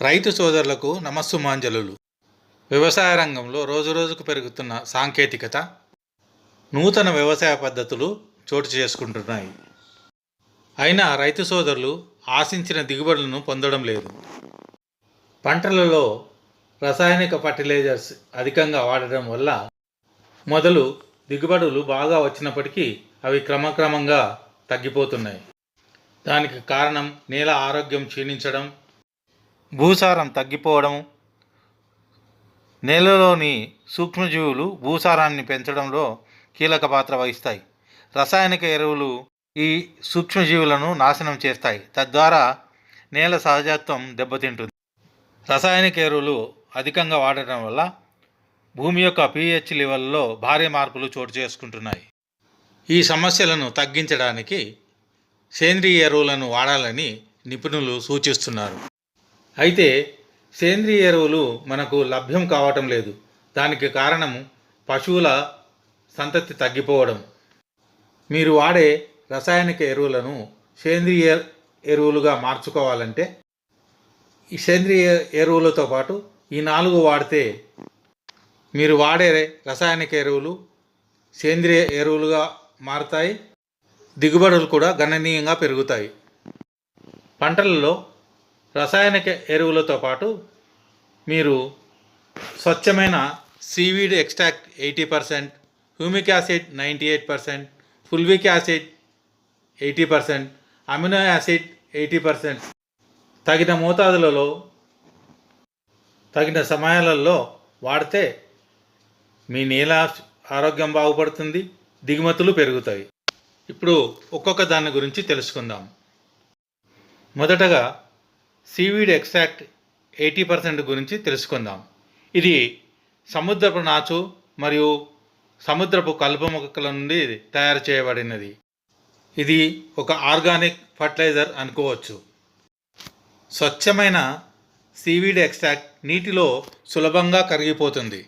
రైతు సోదరులకు నమస్సు మాంజలులు వ్యవసాయ రంగంలో రోజురోజుకు పెరుగుతున్న సాంకేతికత నూతన వ్యవసాయ పద్ధతులు చోటు చేసుకుంటున్నాయి. అయినా రైతు సోదరులు ఆశించిన దిగుబడులను పొందడం లేదు. పంటలలో రసాయనిక ఫర్టిలైజర్స్ అధికంగా వాడడం వల్ల మొదలు దిగుబడులు బాగా వచ్చినప్పటికీ అవి క్రమక్రమంగా తగ్గిపోతున్నాయి. దానికి కారణం నేల ఆరోగ్యం క్షీణించడం భూసారం తగ్గిపోవడం నేలలోని సూక్ష్మజీవులు భూసారాన్ని పెంచడంలో కీలక పాత్ర వహిస్తాయి. రసాయనిక ఎరువులు ఈ సూక్ష్మజీవులను నాశనం చేస్తాయి. తద్వారా నేల సహజత్వం దెబ్బతింటుంది. రసాయనిక ఎరువులు అధికంగా వాడటం వల్ల భూమి యొక్క పీహెచ్ లెవెల్లో భారీ మార్పులు చోటు చేసుకుంటున్నాయి. ఈ సమస్యలను తగ్గించడానికి సేంద్రియ ఎరువులను వాడాలని నిపుణులు సూచిస్తున్నారు. అయితే సేంద్రియ ఎరువులు మనకు లభ్యం కావటం లేదు. దానికి కారణం పశువుల సంతతి తగ్గిపోవడం. మీరు వాడే రసాయనిక ఎరువులను సేంద్రియ ఎరువులుగా మార్చుకోవాలంటే ఈ సేంద్రియ ఎరువులతో పాటు ఈ నాలుగు వాడితే మీరు వాడే రసాయనిక ఎరువులు సేంద్రియ ఎరువులుగా మారుతాయి. దిగుబడులు కూడా గణనీయంగా పెరుగుతాయి. పంటలలో రసాయనిక ఎరువులతో పాటు మీరు స్వచ్ఛమైన seaweed extract eighty percent humic acid ninety eight percent fulvic acid eighty percent amino acid eighty percent. తగిన మోతాదులలో తగిన సమయాలలో వాడితే మీ నేల ఆరోగ్యం బాగుపడుతుంది దిగుమతులు పెరుగుతాయి. ఇప్పుడు ఒక్కొక్క దాని గురించి తెలుసుకుందాం. మొదటగా సీవీడ్ ఎక్స్ట్రాక్ట్ ఎయిటీ పర్సెంట్ గురించి తెలుసుకుందాం. ఇది సముద్రపు నాచు మరియు సముద్రపు కలుపు మొక్కల నుండి తయారు చేయబడినది. ఇది ఒక ఆర్గానిక్ ఫర్టిలైజర్ అనుకోవచ్చు. స్వచ్ఛమైన సీవీడ్ ఎక్స్ట్రాక్ట్ నీటిలో సులభంగా కరిగిపోతుంది.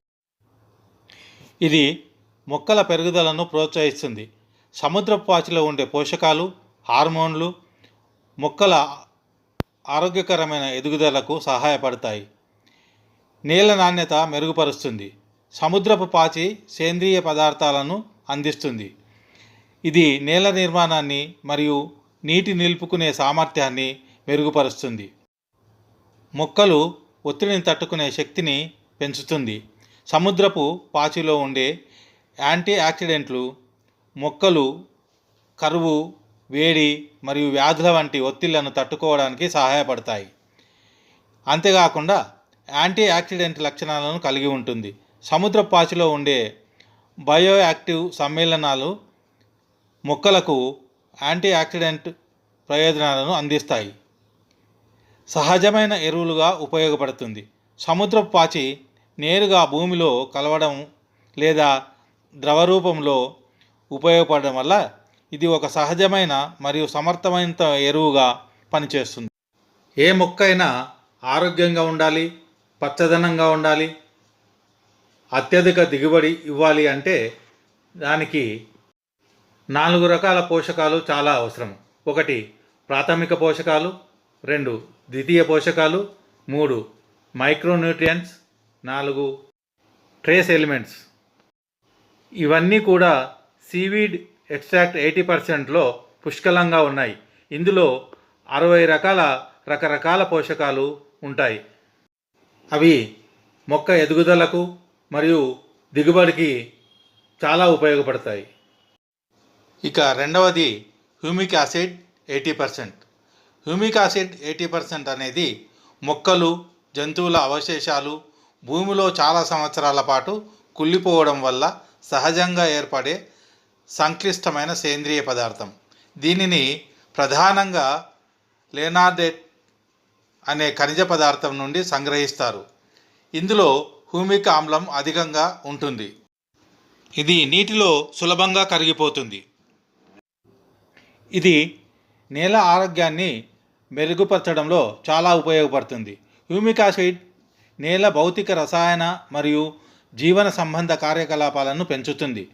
ఇది మొక్కల పెరుగుదలను ప్రోత్సహిస్తుంది. సముద్రపు పాచిలో ఉండే పోషకాలు హార్మోన్లు మొక్కల ఆరోగ్యకరమైన ఎదుగుదలకు సహాయపడతాయి. నేల నాణ్యత మెరుగుపరుస్తుంది. సముద్రపు పాచి సేంద్రియ పదార్థాలను అందిస్తుంది. ఇది నేల నిర్మాణాన్ని మరియు నీటి నిలుపుకునే సామర్థ్యాన్ని మెరుగుపరుస్తుంది. మొక్కలు ఒత్తిడిని తట్టుకునే శక్తిని పెంచుతుంది. సముద్రపు పాచిలో ఉండే యాంటీ ఆక్సిడెంట్లు మొక్కలు కరువు వేడి మరియు వ్యాధుల వంటి ఒత్తిళ్ళను తట్టుకోవడానికి సహాయపడతాయి. అంతేకాకుండా యాంటీ ఆక్సిడెంట్ లక్షణాలను కలిగి ఉంటుంది. సముద్ర పాచిలో ఉండే బయో యాక్టివ్ సమ్మేళనాలు మొక్కలకు యాంటీ ఆక్సిడెంట్ ప్రయోజనాలను అందిస్తాయి. సహజమైన ఎరువులుగా ఉపయోగపడుతుంది. సముద్రపు పాచి నేరుగా భూమిలో కలవడం లేదా ద్రవ రూపంలో ఉపయోగపడడం వల్ల ఇది ఒక సహజమైన మరియు సమర్థమైన ఎరువుగా పనిచేస్తుంది. ఏ మొక్క అయినా ఆరోగ్యంగా ఉండాలి పచ్చదనంగా ఉండాలి అత్యధిక దిగుబడి ఇవ్వాలి అంటే దానికి నాలుగు రకాల పోషకాలు చాలా అవసరం. ఒకటి ప్రాథమిక పోషకాలు రెండు ద్వితీయ పోషకాలు మూడు మైక్రోన్యూట్రియంట్స్ నాలుగు ట్రేస్ ఎలిమెంట్స్. ఇవన్నీ కూడా సీవీడ్ ఎక్స్ట్రాక్ట్ ఎయిటీ పర్సెంట్లో పుష్కలంగా ఉన్నాయి. ఇందులో అరవై రకాల రకరకాల పోషకాలు ఉంటాయి. అవి మొక్క ఎదుగుదలకు మరియు దిగుబడికి చాలా ఉపయోగపడతాయి. ఇక రెండవది humic acid eighty percent. Humic acid eighty percent అనేది మొక్కలు జంతువుల అవశేషాలు భూమిలో చాలా సంవత్సరాల పాటు కుళ్ళిపోవడం వల్ల సహజంగా ఏర్పడే సంక్లిష్టమైన సేంద్రియ పదార్థం. దీనిని ప్రధానంగా లేనార్డెట్ అనే ఖనిజ పదార్థం నుండి సంగ్రహిస్తారు. ఇందులో హ్యూమిక్ ఆమ్లం అధికంగా ఉంటుంది. ఇది నీటిలో సులభంగా కరిగిపోతుంది. ఇది నేల ఆరోగ్యాన్ని మెరుగుపరచడంలో చాలా ఉపయోగపడుతుంది. హ్యూమిక్ యాసిడ్ నేల భౌతిక రసాయన మరియు జీవన సంబంధ కార్యకలాపాలను పెంచుతుంది.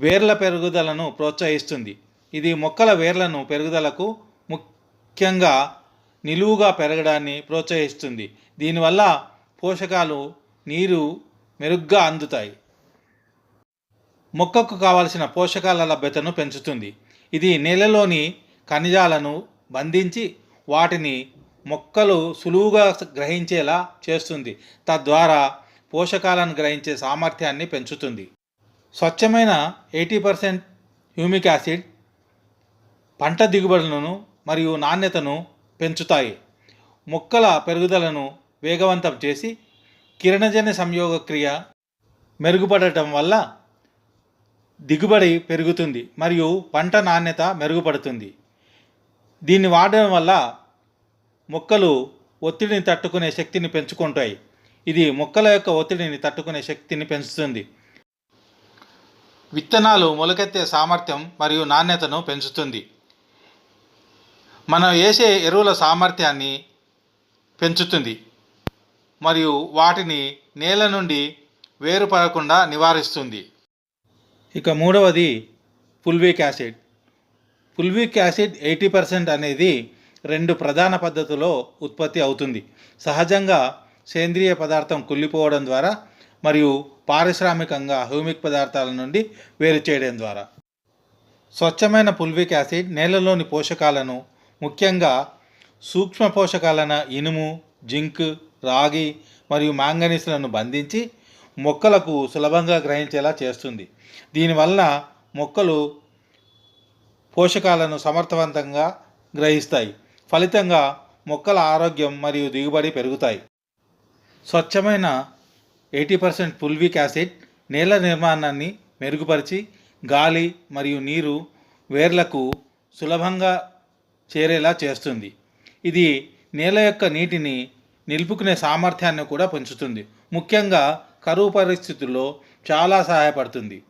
వేర్ల పెరుగుదలను ప్రోత్సహిస్తుంది. ఇది మొక్కల వేర్లను పెరుగుదలకు ముఖ్యంగా నిలువుగా పెరగడాన్ని ప్రోత్సహిస్తుంది. దీనివల్ల పోషకాలు నీరు మెరుగ్గా అందుతాయి. మొక్కకు కావలసిన పోషకాల లభ్యతను పెంచుతుంది. ఇది నేలలోని ఖనిజాలను బంధించి వాటిని మొక్కలు సులువుగా గ్రహించేలా చేస్తుంది. తద్వారా పోషకాలను గ్రహించే సామర్థ్యాన్ని పెంచుతుంది. స్వచ్ఛమైన ఎయిటీ పర్సెంట్ హ్యూమిక్ యాసిడ్ పంట దిగుబడులను మరియు నాణ్యతను పెంచుతాయి. మొక్కల పెరుగుదలను వేగవంతం చేసి కిరణజన్య సంయోగ క్రియ మెరుగుపడటం వల్ల దిగుబడి పెరుగుతుంది మరియు పంట నాణ్యత మెరుగుపడుతుంది. దీన్ని వాడడం వల్ల మొక్కలు ఒత్తిడిని తట్టుకునే శక్తిని పెంచుకుంటాయి. ఇది మొక్కల యొక్క ఒత్తిడిని తట్టుకునే శక్తిని పెంచుతుంది. విత్తనాలు మొలకెత్తే సామర్థ్యం మరియు నాణ్యతను పెంచుతుంది. మనం వేసే ఎరువుల సామర్థ్యాన్ని పెంచుతుంది మరియు వాటిని నేల నుండి వేరుపడకుండా నివారిస్తుంది. ఇక మూడవది fulvic acid. Fulvic acid eighty percent అనేది రెండు ప్రధాన పద్ధతుల్లో ఉత్పత్తి అవుతుంది. సహజంగా సేంద్రియ పదార్థం కుళ్ళిపోవడం ద్వారా మరియు పారిశ్రామికంగా హ్యూమిక్ పదార్థాల నుండి వేరు చేయడం ద్వారా. స్వచ్ఛమైన పుల్విక్ యాసిడ్ నేలలోని పోషకాలను ముఖ్యంగా సూక్ష్మ పోషకాలైన ఇనుము జింక్ రాగి మరియు మాంగనీస్లను బంధించి మొక్కలకు సులభంగా గ్రహించేలా చేస్తుంది. దీనివల్ల మొక్కలు పోషకాలను సమర్థవంతంగా గ్రహిస్తాయి. ఫలితంగా మొక్కల ఆరోగ్యం మరియు దిగుబడి పెరుగుతాయి. స్వచ్ఛమైన ఎయిటీ పర్సెంట్ పుల్విక్ యాసిడ్ నేల నిర్మాణాన్ని మెరుగుపరిచి గాలి మరియు నీరు వేర్లకు సులభంగా చేరేలా చేస్తుంది. ఇది నేల యొక్క నీటిని నిలుపుకునే సామర్థ్యాన్ని కూడా పెంచుతుంది. ముఖ్యంగా కరువు పరిస్థితుల్లో చాలా సహాయపడుతుంది.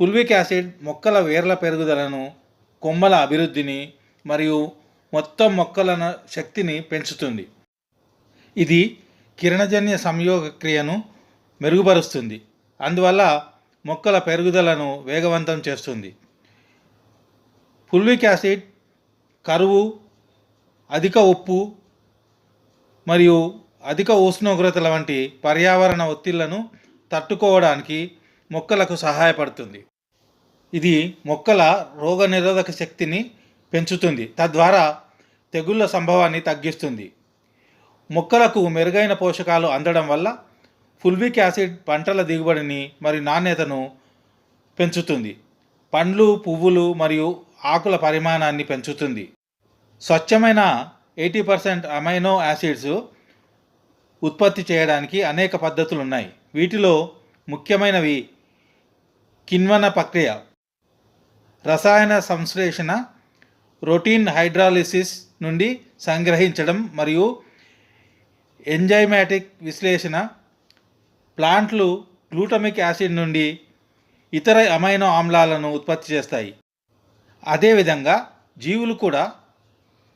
పుల్విక్ యాసిడ్ మొక్కల వేర్ల పెరుగుదలను కొమ్మల అభివృద్ధిని మరియు మొత్తం మొక్కల శక్తిని పెంచుతుంది. ఇది కిరణజన్య సంయోగ క్రియను మెరుగుపరుస్తుంది. అందువల్ల మొక్కల పెరుగుదలను వేగవంతం చేస్తుంది. పుల్విక్ యాసిడ్ కరువు అధిక ఉప్పు మరియు అధిక ఉష్ణోగ్రతల వంటి పర్యావరణ ఒత్తిళ్ళను తట్టుకోవడానికి మొక్కలకు సహాయపడుతుంది. ఇది మొక్కల రోగనిరోధక శక్తిని పెంచుతుంది. తద్వారా తెగుళ్ళ సంభవాన్ని తగ్గిస్తుంది. మొక్కలకు మెరుగైన పోషకాలు అందడం వల్ల ఫుల్విక్ యాసిడ్ పంటల దిగుబడిని మరియు నాణ్యతను పెంచుతుంది. పండ్లు పువ్వులు మరియు ఆకుల పరిమాణాన్ని పెంచుతుంది. స్వచ్ఛమైన ఎయిటీ పర్సెంట్ అమైనో యాసిడ్స్ ఉత్పత్తి చేయడానికి అనేక పద్ధతులు ఉన్నాయి వీటిలో ముఖ్యమైనవి కిణ్వన ప్రక్రియ రసాయన సంశ్లేషణ రొటీన్ హైడ్రాలిసిస్ నుండి సంగ్రహించడం మరియు ఎంజైమాటిక్ విశ్లేషణ ప్లాంట్లు గ్లూటమిక్ యాసిడ్ నుండి ఇతర అమైనో ఆమ్లాలను ఉత్పత్తి చేస్తాయి. అదేవిధంగా జీవులు కూడా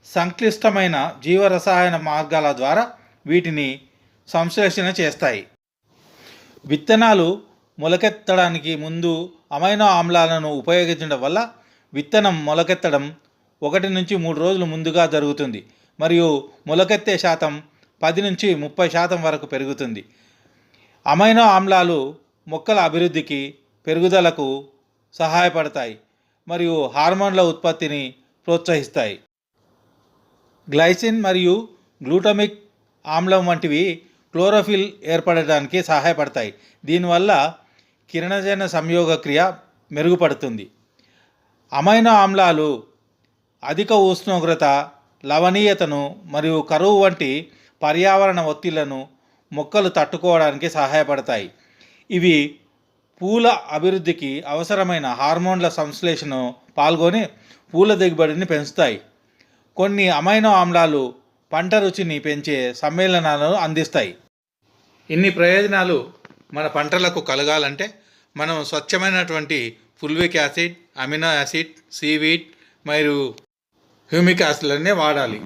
సంక్లిష్టమైన జీవరసాయన మార్గాల ద్వారా వీటిని సంశ్లేషణ చేస్తాయి. విత్తనాలు మొలకెత్తడానికి ముందు అమైనో ఆమ్లాలను ఉపయోగించడం వల్ల విత్తనం మొలకెత్తడం ఒకటి నుంచి మూడు రోజులు ముందుగా జరుగుతుంది. మరియు మొలకెత్తే శాతం పది నుంచి ముప్పై శాతం వరకు పెరుగుతుంది. అమైనో ఆమ్లాలు మొక్కల అభివృద్ధికి పెరుగుదలకు సహాయపడతాయి మరియు హార్మోన్ల ఉత్పత్తిని ప్రోత్సహిస్తాయి. గ్లైసిన్ మరియు గ్లూటమిక్ ఆమ్లం వంటివి క్లోరోఫిల్ ఏర్పడడానికి సహాయపడతాయి. దీనివల్ల కిరణజన సంయోగ క్రియ మెరుగుపడుతుంది. అమైనో ఆమ్లాలు అధిక ఉష్ణోగ్రత లవణీయతను మరియు కరువు వంటి పర్యావరణ ఒత్తిళ్ళను మొక్కలు తట్టుకోవడానికి సహాయపడతాయి. ఇవి పూల అభివృద్ధికి అవసరమైన హార్మోన్ల సంశ్లేషణ పాల్గొని పూల దిగుబడిని పెంచుతాయి. కొన్ని అమైనో ఆమ్లాలు పంట రుచిని పెంచే సమ్మేళనాలను అందిస్తాయి. ఇన్ని ప్రయోజనాలు మన పంటలకు కలగాలంటే మనం స్వచ్ఛమైనటువంటి fulvic acid amino acid seaweed మరియు హ్యూమిక్ యాసిడ్లన్నీ వాడాలి.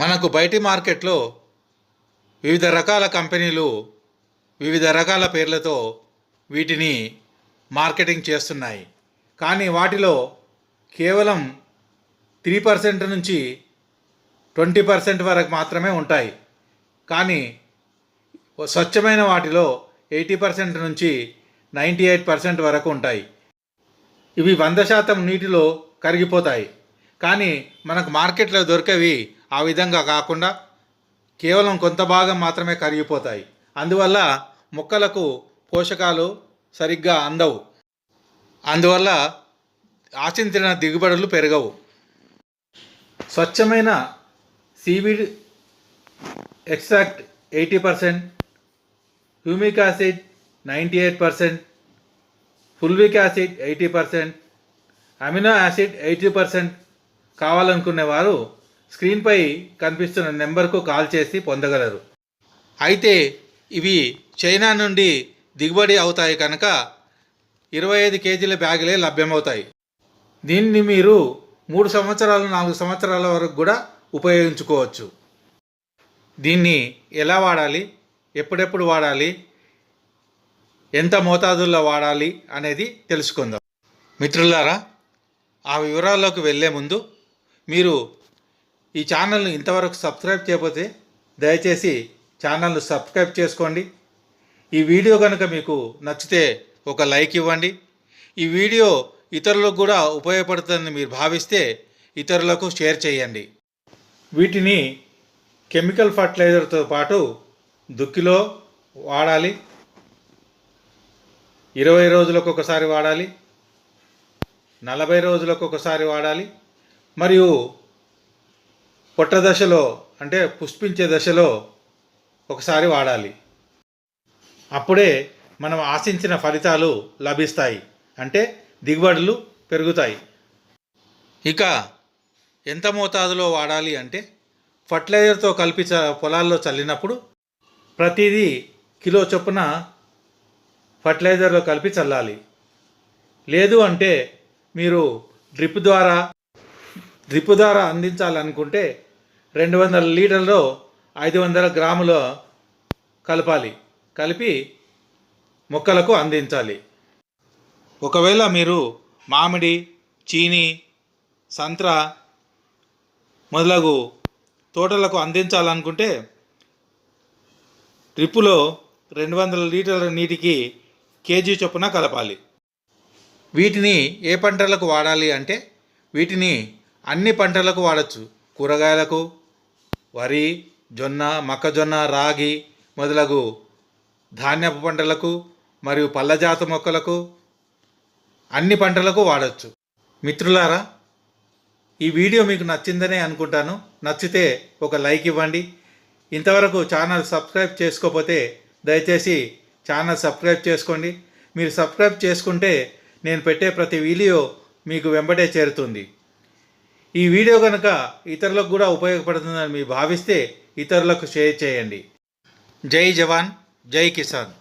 మనకు బయటి మార్కెట్లో వివిధ రకాల కంపెనీలు వివిధ రకాల పేర్లతో వీటిని మార్కెటింగ్ చేస్తున్నాయి. కానీ వాటిలో కేవలం త్రీ పర్సెంట్ నుంచి ట్వంటీ పర్సెంట్ వరకు మాత్రమే ఉంటాయి. కానీ స్వచ్ఛమైన వాటిలో ఎయిటీ పర్సెంట్ నుంచి నైంటీ ఎయిట్ పర్సెంట్ వరకు ఉంటాయి. ఇవి వంద శాతం నీటిలో కరిగిపోతాయి. కానీ మనకు మార్కెట్లో దొరికేవి ఆ విధంగా కాకుండా కేవలం కొంత భాగం మాత్రమే కరిగిపోతాయి. అందువల్ల మొక్కలకు పోషకాలు సరిగ్గా అందవు. అందువల్ల ఆశించిన దిగుబడులు పెరగవు. స్వచ్ఛమైన seaweed extract eighty percent humic acid ninety eight percent fulvic acid eighty percent amino acid eighty percent కావాలనుకునే వారు స్క్రీన్పై కనిపిస్తున్న నెంబర్కు కాల్ చేసి పొందగలరు. అయితే ఇవి చైనా నుండి దిగుబడి అవుతాయి కనుక ఇరవై ఐదు కేజీల బ్యాగులే లభ్యమవుతాయి. దీన్ని మీరు మూడు సంవత్సరాలు నాలుగు సంవత్సరాల వరకు కూడా ఉపయోగించుకోవచ్చు. దీన్ని ఎలా వాడాలి? ఎప్పుడెప్పుడు వాడాలి? ఎంత మోతాదుల్లో వాడాలి? అనేది తెలుసుకుందాం. మిత్రులారా ఆ వివరాల్లోకి వెళ్ళే ముందు మీరు ఈ ఛానల్ను ఇంతవరకు సబ్స్క్రైబ్ చేయకపోతే దయచేసి ఛానల్ను సబ్స్క్రైబ్ చేసుకోండి. ఈ వీడియో కనుక మీకు నచ్చితే ఒక లైక్ ఇవ్వండి. ఈ వీడియో ఇతరులకు కూడా ఉపయోగపడుతుందని మీరు భావిస్తే ఇతరులకు షేర్ చేయండి. వీటిని కెమికల్ ఫర్టిలైజర్తో పాటు దుక్కిలో వాడాలి. ఇరవై రోజులకు ఒకసారి వాడాలి. నలభై రోజులకు ఒకసారి వాడాలి. మరియు పొట్ట దశలో అంటే పుష్పించే దశలో ఒకసారి వాడాలి. అప్పుడే మనం ఆశించిన ఫలితాలు లభిస్తాయి. అంటే దిగుబడులు పెరుగుతాయి. ఇక ఎంత మోతాదులో వాడాలి అంటే ఫర్టిలైజర్తో కలిపి చ పొలాల్లో చల్లినప్పుడు ప్రతిదీ కిలో చొప్పున ఫర్టిలైజర్లో కలిపి చల్లాలి. లేదు అంటే మీరు డ్రిప్ ద్వారా డ్రిప్ ద్వారా అందించాలనుకుంటే రెండు వందల లీటర్లో ఐదు వందల గ్రాముల కలపాలి. కలిపి మొక్కలకు అందించాలి. ఒకవేళ మీరు మామిడి చీని సంత్ర మొదలగు తోటలకు అందించాలనుకుంటే డ్రిప్పులో రెండు వందల లీటర్ల నీటికి కేజీ చొప్పున కలపాలి. వీటిని ఏ పంటలకు వాడాలి అంటే వీటిని అన్ని పంటలకు వాడచ్చు. కూరగాయలకు వరి జొన్న మొక్కజొన్న రాగి మొదలగు ధాన్యపు పంటలకు మరియు పళ్ళజాత మొక్కలకు అన్ని పంటలకు వాడచ్చు. మిత్రులారా ఈ వీడియో మీకు నచ్చిందనే అనుకుంటాను. నచ్చితే ఒక లైక్ ఇవ్వండి. ఇంతవరకు ఛానల్ సబ్స్క్రైబ్ చేసుకోకపోతే దయచేసి ఛానల్ సబ్స్క్రైబ్ చేసుకోండి. మీరు సబ్స్క్రైబ్ చేసుకుంటే నేను పెట్టే ప్రతి వీడియో మీకు వెంబడే చేరుతుంది. ఈ వీడియో కనుక ఇతరులకు కూడా ఉపయోగపడుతుందని మీరు భావిస్తే ఇతరులకు షేర్ చేయండి. జై జవాన్ జై కిసాన్.